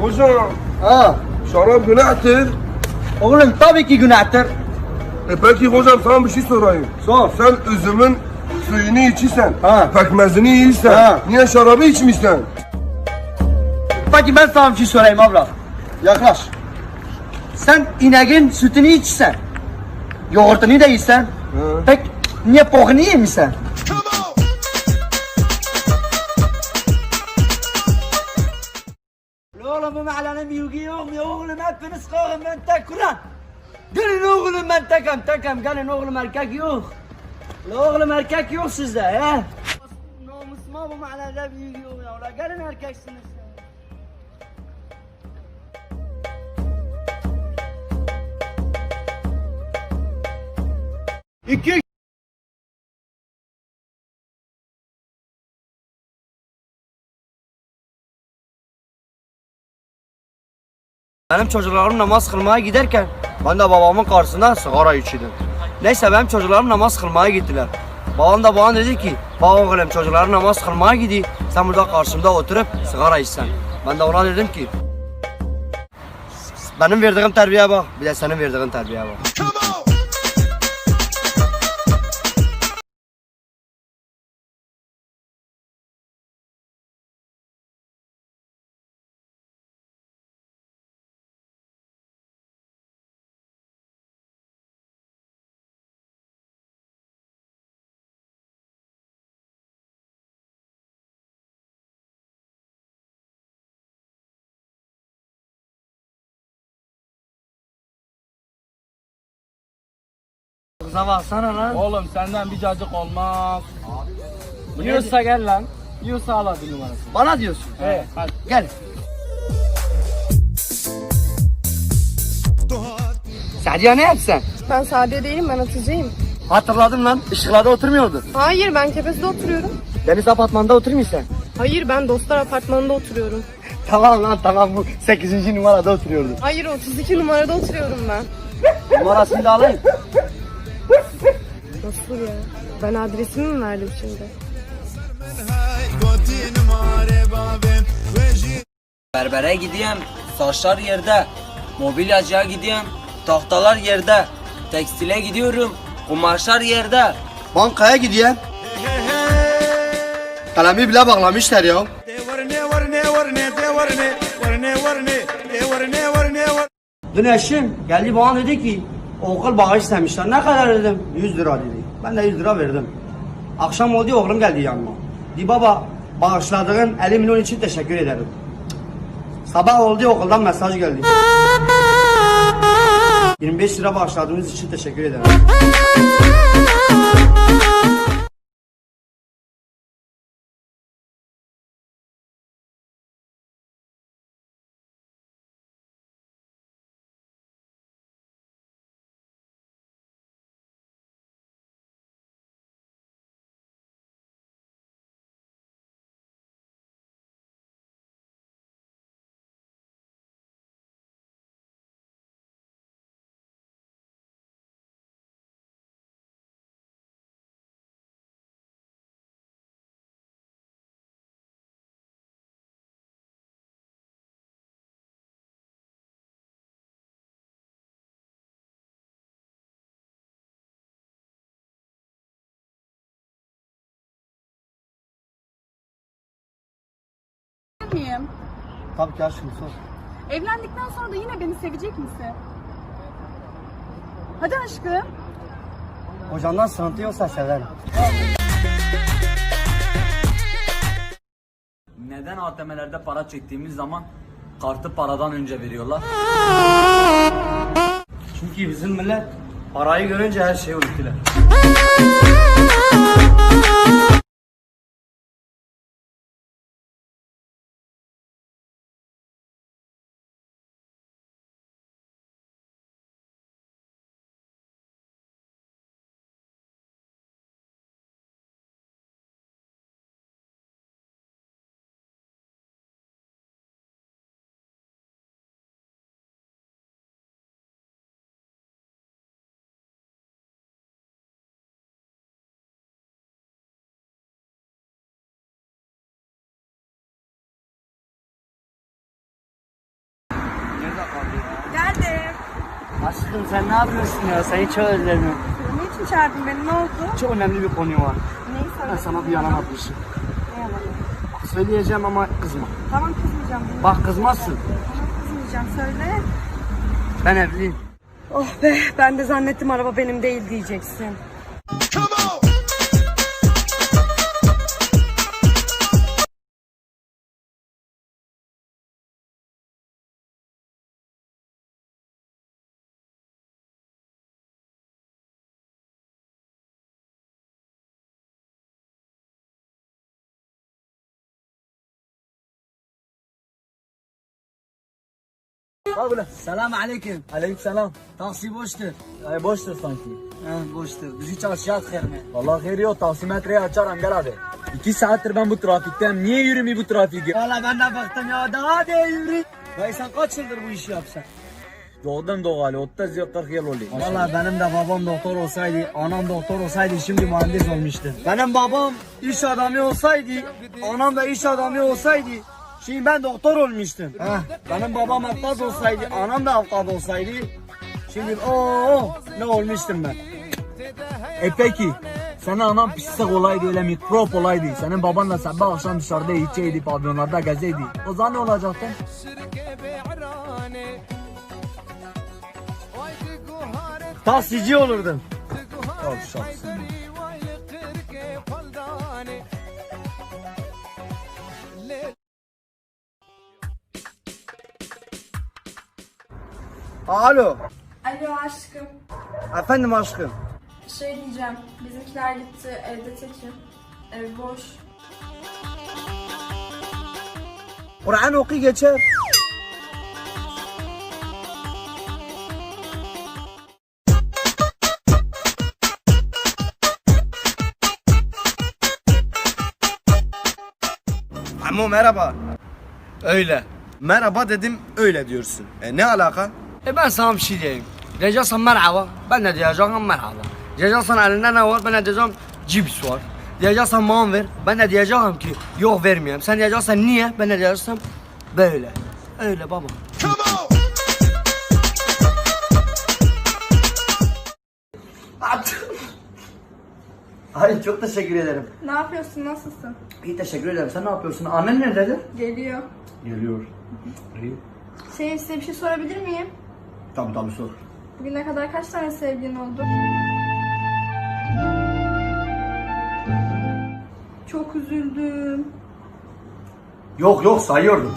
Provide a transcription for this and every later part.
Hocam Ha. şarap günahtır. Oğlum tabii ki günahtır. E peki hocam sana bir şey sorayım. Sor. Sen üzümün suyunu içiysen, Ha. pekmezini yiysen, Ha. niye şarabı içmişsen? Peki ben sana bir şey sorayım abla. Yaklaş. Sen ineğin sütünü içsen, yoğurtunu da Ha. pek niye bokunu yemişsen? Oğlum bu mahallenin büyüğü yok mu? Oğlum hepiniz kalkın ben tek Kur'an. Gelin oğlum ben tekem tekem gelin oğlum erkek yok. Oğlum erkek yok sizde he. Namusuma bu mahallede büyüğü yok ya. Gelin erkeksiniz. İki Benim çocuklarım namaz kılmaya giderken ben de babamın karşısında sigara içiyordum. Neyse benim çocuklarım namaz kılmaya gittiler. Babam da bana dedi ki baba oğlum çocukların namaz kılmaya gidiyor. Sen burada karşımda oturup sigara içsen. Ben de ona dedim ki benim verdiğim terbiye bak bir de senin verdiğin terbiye bak. Kıza baksana lan. Oğlum senden bir cacık olmaz. Yiyorsa gel lan. Yiyorsa al hadi numarası. Bana diyorsun. He hadi. Gel. Sadiye ne yapsın? Ben sade değilim ben Hatice'yim. Hatırladım lan. Işıklarda oturmuyordu. Hayır ben Kepez'de oturuyorum. Deniz apartmanda oturmuyorsun. Hayır ben Dostlar Apartmanı'nda oturuyorum. Tamam lan tamam bu 8. numarada oturuyordu. Hayır 32 numarada oturuyorum ben. Numarasını da alayım. Nasıl ya? Ben adresimi mi verdim şimdi? Berbere gideyim, saçlar yerde. Mobilyacıya gideyim, tahtalar yerde. Tekstile gidiyorum, kumaşlar yerde. Bankaya gidiyor. Kalemi bile bağlamışlar ya. Dün eşim geldi bana dedi ki okul bağış istemişler. Ne kadar dedim? 100 lira dedi. Ben de 100 lira verdim. Akşam oldu oğlum geldi yanıma. Di baba bağışladığın 50 milyon için teşekkür ederim. Sabah oldu okuldan mesaj geldi. 25 lira bağışladığınız için teşekkür ederim. miyim? Tabii ki aşkım sor. Evlendikten sonra da yine beni sevecek misin? Hadi aşkım. Hocandan sıkıntı yoksa severim. Neden ATM'lerde para çektiğimiz zaman kartı paradan önce veriyorlar? Çünkü bizim millet parayı görünce her şeyi unuttular. Aşkım sen ne yapıyorsun ya? Seni çok özledim. Niçin çağırdın beni? Ne oldu? Çok önemli bir konu var. Neyi Ben söyledin? sana bir yalan atmışım. Ne yalanı? Bak söyleyeceğim ama kızma. Tamam kızmayacağım. Bak kızmazsın. Kızmayacağım söyle. Ben evliyim. Oh be ben de zannettim araba benim değil diyeceksin. Selam aleyküm. Aleyküm selam. Taksi boştur. Ay boştur sanki. He boştur. Bizi çalışacağız herme. Vallahi hayır yok taksimetreyi açarım gel hadi. İki saattir ben bu trafikteyim. Niye yürümüyor bu trafik? Valla ben de baktım ya daha de yürü. Dayı sen kaç yıldır bu işi yapsan? Doğdum doğalı 30 yıl 40 yıl oluyor. Valla benim de babam doktor olsaydı, anam doktor olsaydı şimdi mühendis olmuştu. Benim babam iş adamı olsaydı, anam da iş adamı olsaydı şimdi ben doktor olmuştum. Heh, benim babam avukat olsaydı, anam da avukat olsaydı şimdi o ne olmuştum ben. E peki senin anan pislik olaydı öyle mikrop olaydı. Senin baban da sabah akşam dışarıda içeydi, pavyonlarda gezeydi. O zaman ne olacaktı? Taksici olurdum. Yavşaksın. Alo, Alo aşkım. efendim aşkım. Şey diyeceğim. Bizimkiler gitti. Evde tekim. Ev boş. Kur'an oku geçer. Ama merhaba. Öyle. Merhaba dedim öyle diyorsun. E ne alaka? E ben sana bir şey diyeyim. Diyeceksen merhaba, ben de diyeceğim merhaba. Diyeceksen elinde ne var, ben de diyeceğim cips var. Diyeceksen man ver, ben de diyeceğim ki yok vermeyeyim. Sen diyeceksen niye, ben de diyeceğim böyle. Öyle baba. Ay çok teşekkür ederim. Ne yapıyorsun? Nasılsın? İyi teşekkür ederim. Sen ne yapıyorsun? Annen nerededir? Geliyor. Geliyor. İyi. Şey size bir şey sorabilir miyim? Tabii tabii sor. Bugüne kadar kaç tane sevgilin oldu? Çok üzüldüm. Yok yok sayıyordum.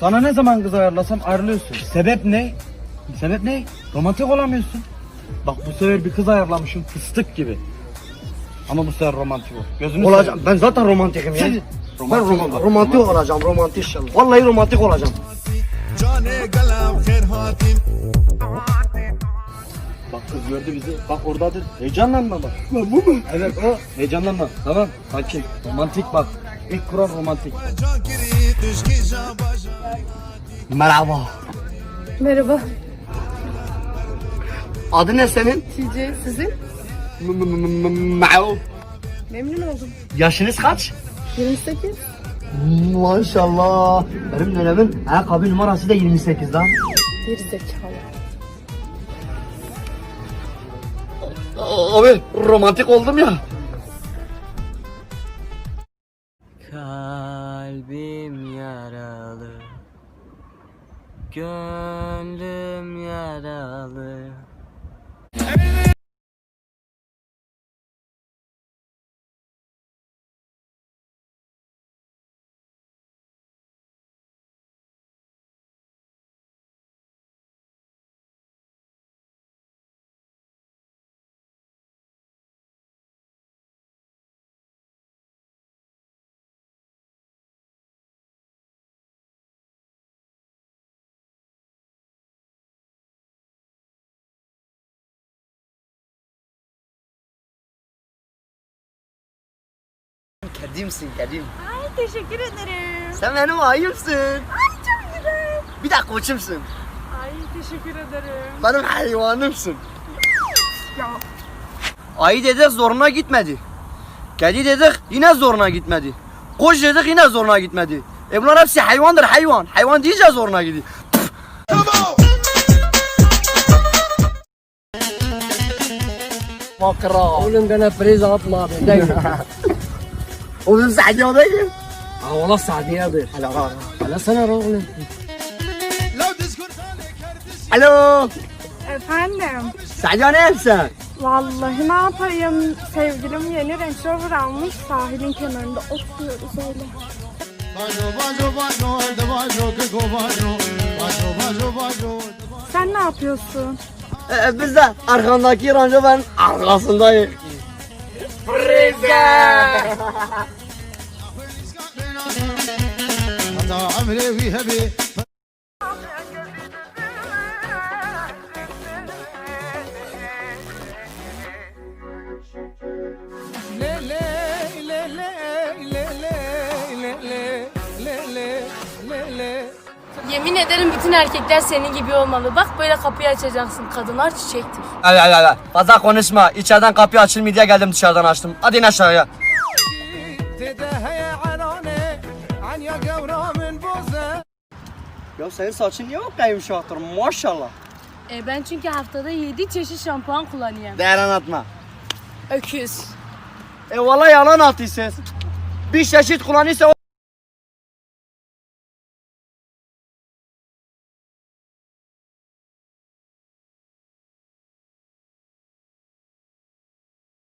Sana ne zaman kız ayarlasam ayrılıyorsun. Sebep ne? Sebep ne? Romantik olamıyorsun. Bak bu sefer bir kız ayarlamışım fıstık gibi. Ama bu sefer romantik ol. Gözünü Olacağım. Ben zaten romantikim ya. Sen- Ben romantik, romantik olacağım, romantik inşallah. Vallahi romantik olacağım. Bak kız gördü bizi. Bak oradadır. Heyecanlanma bak. Lan bu mu? Evet o. Heyecanlanma. Tamam. Sakin. Romantik bak. İlk kural romantik. Merhaba. Merhaba. Adı ne senin? TC sizin? Mao. Memnun oldum. Yaşınız kaç? 28. Maşallah. Benim dönemin ayakkabı numarası da 28 lan. Geri zekalı. Abi romantik oldum ya. Gönlüm yaralı Kedimsin kedim. Ay teşekkür ederim. Sen benim ayımsın. Ay çok güzel. Bir de koçumsun. Ay teşekkür ederim. Benim hayvanımsın. Ya. Ayı dedik zoruna gitmedi. Kedi dedik yine zoruna gitmedi. Koç dedik yine zoruna gitmedi. E bunlar hepsi hayvandır hayvan. Hayvan deyince zoruna gidiyor. Makra. Oğlum bana priz atma benden Oğlum sadyadayım. Allah sadiyadır Hala sana oğlum Alo. Efendim? Ne yapsın? Vallahi ne yapayım? Sevgilim yeni Range Rover almış. Sahilin kenarında oturuyoruz öyle. Sen ne yapıyorsun? Ee, biz de arkandaki randevanın arkasındayız. Yemin ederim bütün erkekler senin gibi olmalı. Bak böyle kapıyı açacaksın. Kadınlar çiçektir. Al al al al. Fazla konuşma. İçeriden kapı açılmıyor diye geldim dışarıdan açtım. Hadi in aşağıya. Ya senin saçın niye kadar yumuşaktır maşallah. E ben çünkü haftada 7 çeşit şampuan kullanıyorum. Değer anlatma. Öküz. E vallahi yalan attıysanız. Bir çeşit kullanırsa o